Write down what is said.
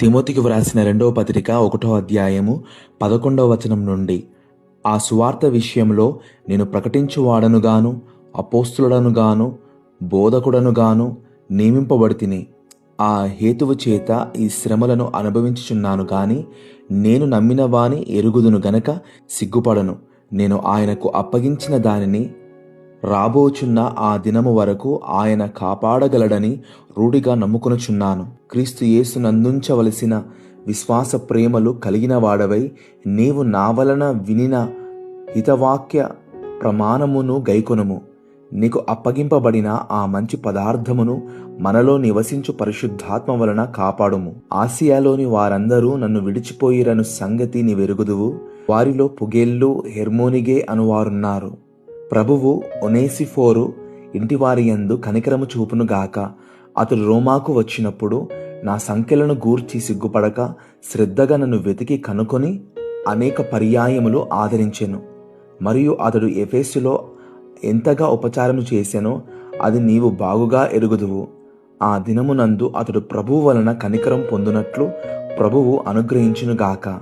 తిమోతికి వ్రాసిన రెండవ పత్రిక ఒకటో అధ్యాయము పదకొండవ వచనం నుండి ఆ సువార్త విషయంలో నేను ప్రకటించువాడనుగాను అపోస్తులుడనుగాను బోధకుడనుగాను నియమింపబడితిని. ఆ హేతువు చేత ఈ శ్రమలను అనుభవించుచున్నాను గాని నేను నమ్మిన వాని ఎరుగుదును గనక సిగ్గుపడను. నేను ఆయనకు అప్పగించిన దానిని రాబోచున్న ఆ దినము వరకు ఆయన కాపాడగలడని రూఢిగా నమ్ముకొనుచున్నాను. క్రీస్తు యేసునందుంచవలసిన విశ్వాస ప్రేమలు కలిగిన వాడవై నీవు నా వలన వినిన హితవాక్య ప్రమాణమును గైకొనుము. నీకు అప్పగింపబడిన ఆ మంచి పదార్థమును మనలో నివసించు పరిశుద్ధాత్మ వలన కాపాడుము. ఆసియాలోని వారందరూ నన్ను విడిచిపోయిరను సంగతి నీ వెరుగుదువు వారిలో పుగెల్లు హెర్మోనిగే అనువారున్నారు. ప్రభువు ఒనేసిఫోరు ఇంటివారి యందు కనికరము చూపును గాక. అతడు రోమాకు వచ్చినప్పుడు నా సంఖ్యలను గూర్చి సిగ్గుపడక శ్రద్ధగా నన్ను వెతికి కనుకొని అనేక పర్యాయములు ఆదరించెను. మరియు అతడు ఎఫేసులో ఎంతగా ఉపచారము చేశానో అది నీవు బాగుగా ఎరుగుదువు. ఆ దినమునందు అతడు ప్రభువు వలన కనికరం పొందునట్లు ప్రభువు అనుగ్రహించునుగాక